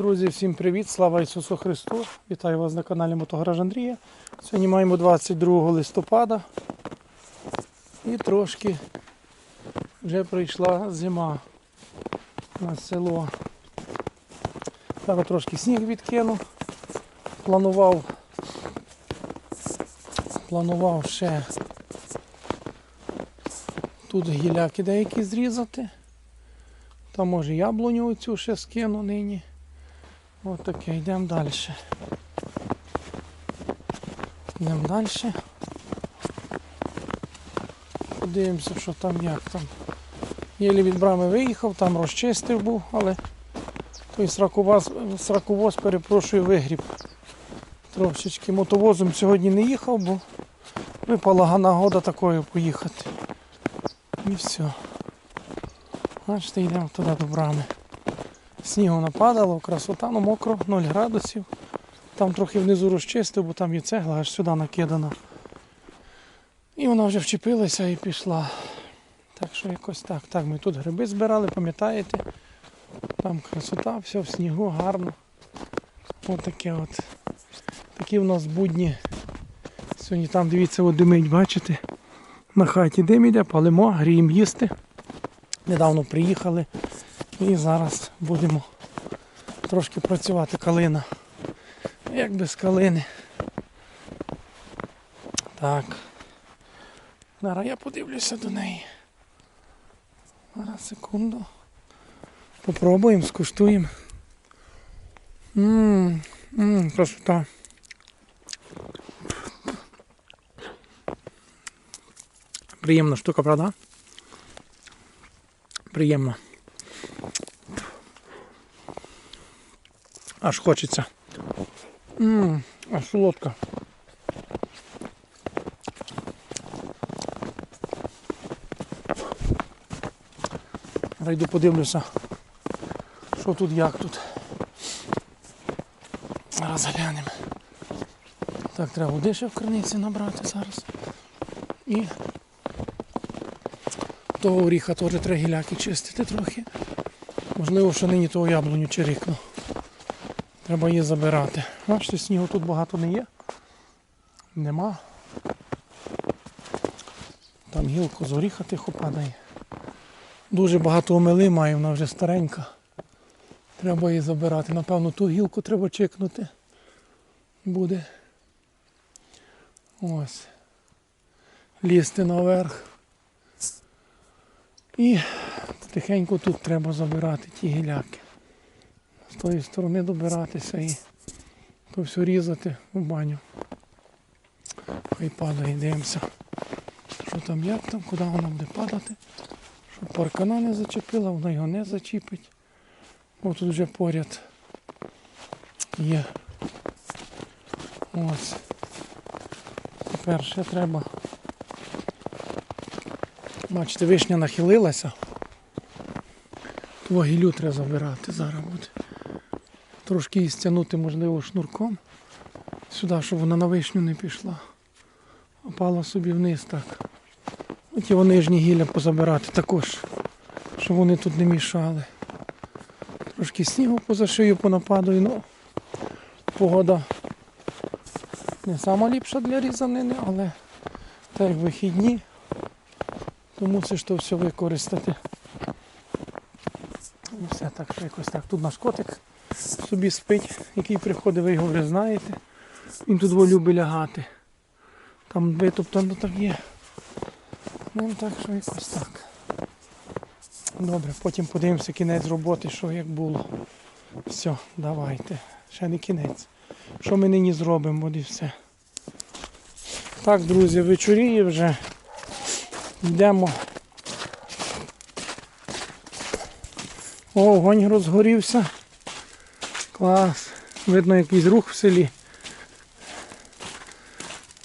Друзі, всім привіт! Слава Ісусу Христу! Вітаю вас на каналі Мотогараж Андрія. Сьогодні маємо 22 листопада і трошки вже прийшла зима на село. Зараз трошки сніг відкинув. Планував, планував ще тут гіляки деякі зрізати. Там може яблуню оцю ще скину нині. Ось таке, йдемо далі. Йдемо далі. Подивимося, що там як там. Єлі від брами виїхав, там розчистив був, але той сраковоз, сраковоз перепрошую, вигріб. Трошечки мотовозом сьогодні не їхав, бо випала нагода такою поїхати. І все. Бачите, йдемо туди до брами. Снігу нападало, красота, ну мокро, 0 градусів. Там трохи внизу розчистив, бо там є цегла аж сюди накидана. І вона вже вчепилася і пішла. Так що якось так. Так, ми тут гриби збирали, пам'ятаєте? Там красота, все в снігу, гарно. Ось таке от. Такі в нас будні. Сьогодні там, дивіться, от димить, бачите? На хаті дим іде, палимо, гріємо їсти. Недавно приїхали. І зараз будемо трошки працювати калина. Як без калини. Так. Зараз я подивлюся до неї. Зараз секунду. Попробуємо, скуштуємо. Ммм, ммм, красота. Приємна штука, правда? Приємно. Аж хочеться. Ммм, аж солодка. Йду подивлюся, що тут, як тут. Зараз глянемо. Так, треба води ще в криниці набрати зараз. І того оріха теж треба гіляки чистити трохи. Можливо, що нині того яблуню чирикну. Треба її забирати. Бачите, снігу тут багато не є. Нема. Там гілку з оріха тихо падає. Дуже багато омели має, вона вже старенька. Треба її забирати. Напевно, ту гілку треба чекнути. Буде. Ось. Лізти наверх. І тихенько тут треба забирати ті гіляки. Тої сторони добиратися і то все різати в баню. Хай падає, дивимося. Що там, як там, куди вона буде падати. Щоб паркана не зачепила, вона його не зачіпить. Бо тут вже поряд є. Ось. Тепер ще треба. Бачите, вишня нахилилася. Того гілю треба забирати зараз буде. Трошки її стягнути, можливо, шнурком. Сюди, щоб вона на вишню не пішла. А собі вниз так. От його нижні гілля позабирати також, щоб вони тут не мішали. Трошки снігу поза шию понападаю, ну погода не сама ліпша для різанини, але так вихідні, то мусиш то все використати. І все так, що якось так. Тут наш котик собі спить, який приходить, ви його вже знаєте. Він тут любить лягати. Там витоптано так є. Ну так що якось так. Добре, потім подивимося кінець роботи, що як було. Все, давайте. Ще не кінець. Що ми нині зробимо, і все. Так, друзі, вечоріє вже. Йдемо. О, огонь розгорівся. Клас. Видно якийсь рух в селі.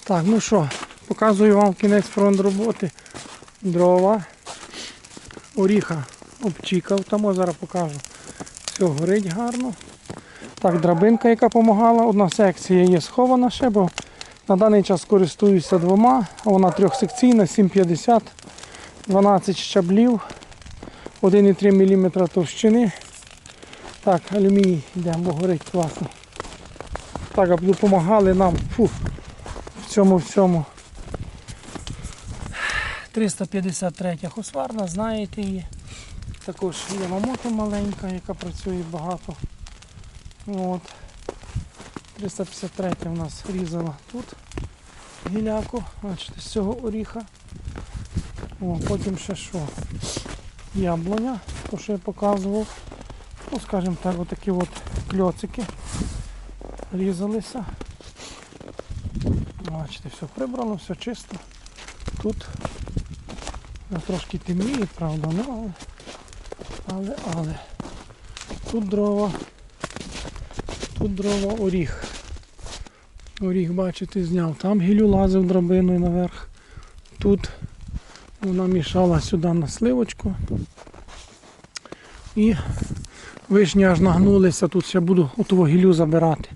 Так, ну що, показую вам кінець фронт роботи. Дрова. Оріха обчікав, там зараз покажу. Все горить гарно. Так, драбинка, яка допомагала. Одна секція є схована ще, бо на даний час користуюся двома, вона трьохсекційна, 7,50, 12 щаблів, 1,3 мм товщини. Так, алюміній йдемо, горить класно. Так, аби допомагали нам фу, в цьому всьому. 353 хусварна, знаєте її. Також Ямамото маленька, яка працює багато. От. 353 у нас різала тут гіляку, бачите, з цього оріха. О, потім ще що? Яблуня, то що я показував. Ну, скажімо так, отакі от кльоцики різалися. Бачите, все прибрано, все чисто. Тут трошки темніє, правда, ну але, але. Тут дрова, тут дрова оріх. Оріх, бачите, зняв. Там гілю лазив драбиною наверх. Тут вона мішала сюди на сливочку. І вишні аж нагнулися, тут ще буду отого гілю забирати.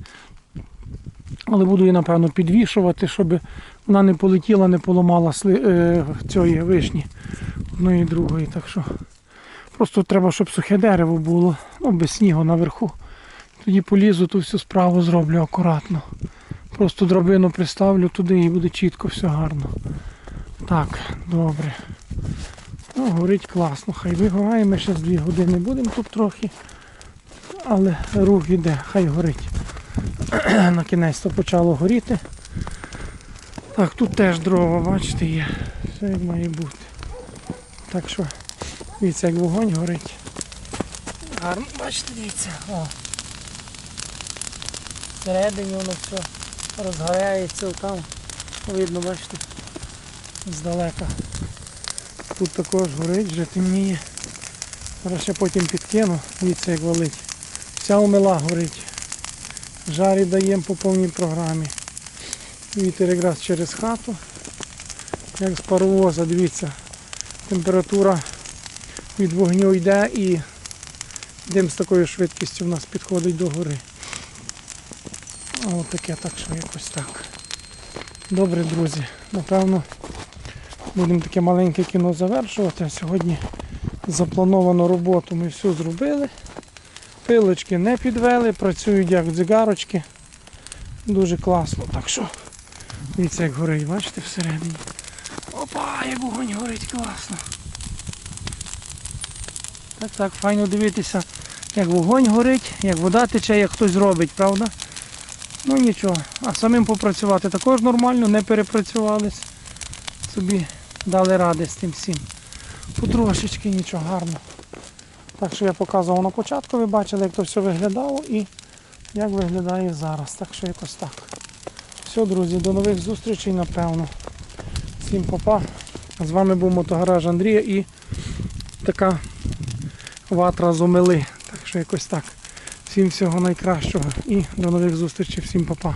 Але буду її, напевно, підвішувати, щоб вона не полетіла, не поламала сли... е, цієї вишні одної і другої. Так що просто треба, щоб сухе дерево було, ну, без снігу наверху. Тоді полізу, ту всю справу зроблю акуратно. Просто драбину приставлю туди і буде чітко все гарно. Так, добре. Ну, горить класно. Хай вигорає, ми ще з дві години будемо тут трохи. Але рух іде, хай горить. На кінець то почало горіти. Так, тут теж дрова, бачите, є. Все як має бути. Так що, дивіться, як вогонь горить. Гарно, бачите, дивіться. О. Всередині воно все розгоряється там. Видно, бачите, здалека. Тут також горить, вже темніє. Зараз ще потім підкину, дивіться як валить. Вся омела горить. Жарі даємо по повній програмі. Вітер якраз через хату. Як з паровоза, дивіться. Температура від вогню йде і дим з такою швидкістю в нас підходить до гори. Ось таке, так що якось так. Добре, друзі. Напевно, будемо таке маленьке кіно завершувати. Сьогодні заплановану роботу ми всю зробили. Пилочки не підвели, працюють як дзигарочки. Дуже класно. Так що, дивіться, як горить, бачите, всередині. Опа, як вогонь горить, класно. Так, так, файно дивитися, як вогонь горить, як вода тече, як хтось робить, правда? Ну нічого. А самим попрацювати також нормально, не перепрацювались. Собі дали ради з тим всім. Потрошечки нічого гарно. Так що я показував на початку, ви бачили, як то все виглядало і як виглядає зараз. Так що якось так. Все, друзі, до нових зустрічей, напевно. Всім папа. З вами був мотогараж Андрія і така ватра з омели. Так що якось так. Всім всього найкращого і до нових зустрічей, всім папа.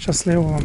Щасливо вам.